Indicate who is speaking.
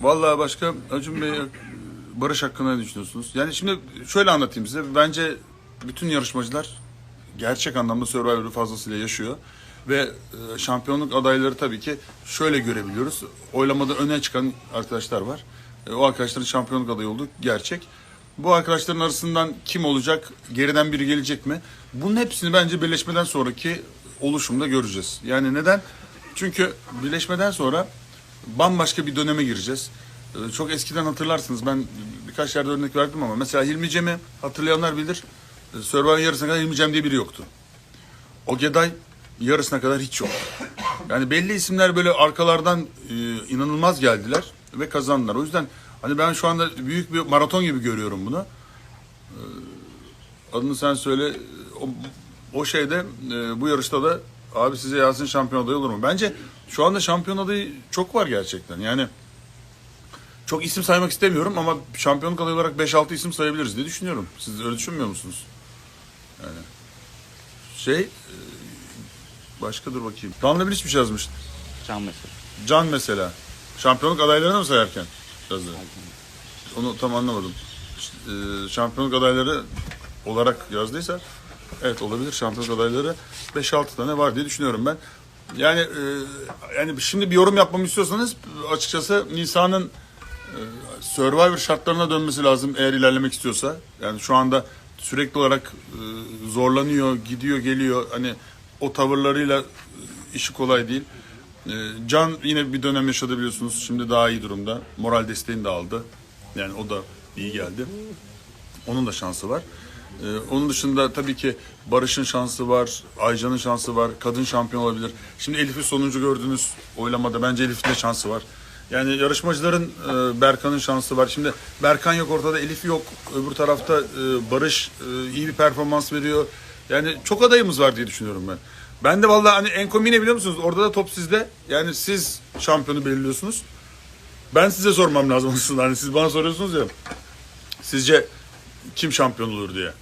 Speaker 1: Vallahi başka Acun Bey Barış hakkında ne düşünüyorsunuz? Yani şimdi şöyle anlatayım size. Bence bütün yarışmacılar gerçek anlamda Survivor'ı fazlasıyla yaşıyor. Ve e, şampiyonluk adayları tabii ki şöyle görebiliyoruz. Oylamada öne çıkan arkadaşlar var. E, o arkadaşların şampiyonluk adayı olduğu gerçek. Bu arkadaşların arasından kim olacak? Geriden biri gelecek mi? Bunun hepsini bence birleşmeden sonraki oluşumda göreceğiz. Yani neden? Çünkü birleşmeden sonra bambaşka bir döneme gireceğiz. Ee, Çok eskiden hatırlarsınız ben birkaç yerde örnek verdim ama mesela Hilmi Cem'i hatırlayanlar bilir. Ee, Survivor'ın yarısına kadar Hilmi Cem diye biri yoktu. Ogeday yarısına kadar hiç yoktu. Yani belli isimler böyle arkalardan e, inanılmaz geldiler ve kazandılar. O yüzden hani ben şu anda büyük bir maraton gibi görüyorum bunu. Ee, Adını sen söyle. O, o şeyde e, bu yarışta da abi size Yasin şampiyon adayı olur mu? Bence şu anda şampiyon adayı çok var gerçekten. Yani çok isim saymak istemiyorum ama şampiyonluk adayı olarak 5-6 isim sayabiliriz diye düşünüyorum. Siz öyle düşünmüyor musunuz? Yani şey e, başka dur bakayım. Danla Bilic bir şey yazmış.
Speaker 2: Can mesela.
Speaker 1: Can mesela. Şampiyonluk adaylarını mı sayarken yazdı? Onu tam anlamadım. E, şampiyonluk adayları olarak yazdıysa evet olabilir. Şampiyonluk adayları 5-6 tane var diye düşünüyorum ben. Yani e, yani şimdi bir yorum yapmamı istiyorsanız açıkçası Nisa'nın e, Survivor şartlarına dönmesi lazım eğer ilerlemek istiyorsa. Yani şu anda sürekli olarak e, zorlanıyor, gidiyor, geliyor. Hani o tavırlarıyla e, işi kolay değil. E, Can yine bir dönem yaşadı biliyorsunuz. Şimdi daha iyi durumda. Moral desteğini de aldı. Yani o da iyi geldi. Onun da şansı var. Ee, onun dışında tabii ki Barış'ın şansı var, Aycan'ın şansı var, kadın şampiyon olabilir. Şimdi Elif'i sonuncu gördünüz oylamada. Bence Elif'in de şansı var. Yani yarışmacıların e, Berkan'ın şansı var. Şimdi Berkan yok ortada, Elif yok. Öbür tarafta e, Barış e, iyi bir performans veriyor. Yani çok adayımız var diye düşünüyorum ben. Ben de vallahi hani en komiği ne biliyor musunuz? Orada da top sizde. Yani siz şampiyonu belirliyorsunuz. Ben size sormam lazım aslında. Hani siz bana soruyorsunuz ya. Sizce kim şampiyon olur diye.